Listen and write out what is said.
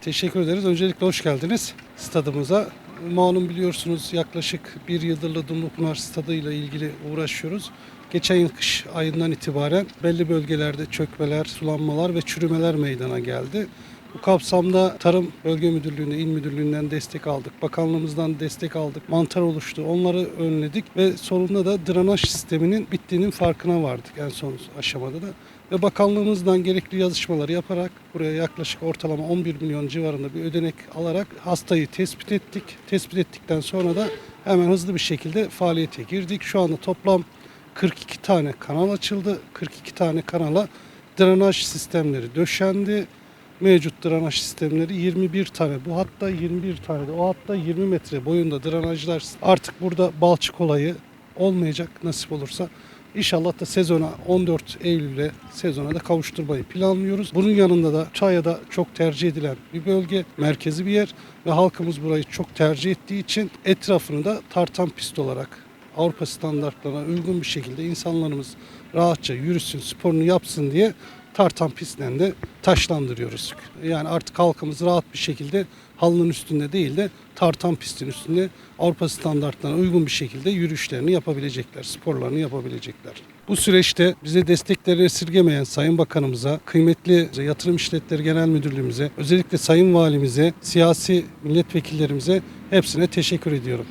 Teşekkür ederiz. Öncelikle hoş geldiniz stadımıza. Malum biliyorsunuz yaklaşık bir yıldır Dumlupınar stadıyla ilgili uğraşıyoruz. Geçen yıl kış ayından itibaren belli bölgelerde çökmeler, sulanmalar ve çürümeler meydana geldi. Bu kapsamda Tarım Bölge Müdürlüğü'nde, İl Müdürlüğü'nden destek aldık. Bakanlığımızdan destek aldık. Mantar oluştu. Onları önledik ve sonunda da drenaj sisteminin bittiğinin farkına vardık en son aşamada da. Ve bakanlığımızdan gerekli yazışmaları yaparak buraya yaklaşık ortalama 11 milyon civarında bir ödenek alarak hastayı tespit ettik. Tespit ettikten sonra da hemen hızlı bir şekilde faaliyete girdik. Şu anda toplam 42 tane kanal açıldı. 42 tane kanala drenaj sistemleri döşendi. Mevcut drenaj sistemleri 21 tane bu hatta 21 tane de o hatta 20 metre boyunda drenajlar artık burada balçık olayı olmayacak nasip olursa. İnşallah da sezona 14 Eylül'e sezona da kavuşturmayı planlıyoruz. Bunun yanında da Çaya'da çok tercih edilen bir bölge, merkezi bir yer ve halkımız burayı çok tercih ettiği için etrafını da tartan pist olarak Avrupa standartlarına uygun bir şekilde insanlarımız rahatça yürüsün, sporunu yapsın diye tartan pistten de taşlandırıyoruz. Yani artık halkımız rahat bir şekilde halının üstünde değil de tartan pistin üstünde Avrupa standartlarına uygun bir şekilde yürüyüşlerini yapabilecekler, sporlarını yapabilecekler. Bu süreçte bize destekleri esirgemeyen Sayın Bakanımıza, kıymetli Yatırım İşletleri Genel Müdürlüğümüze, özellikle Sayın Valimize, siyasi milletvekillerimize hepsine teşekkür ediyorum.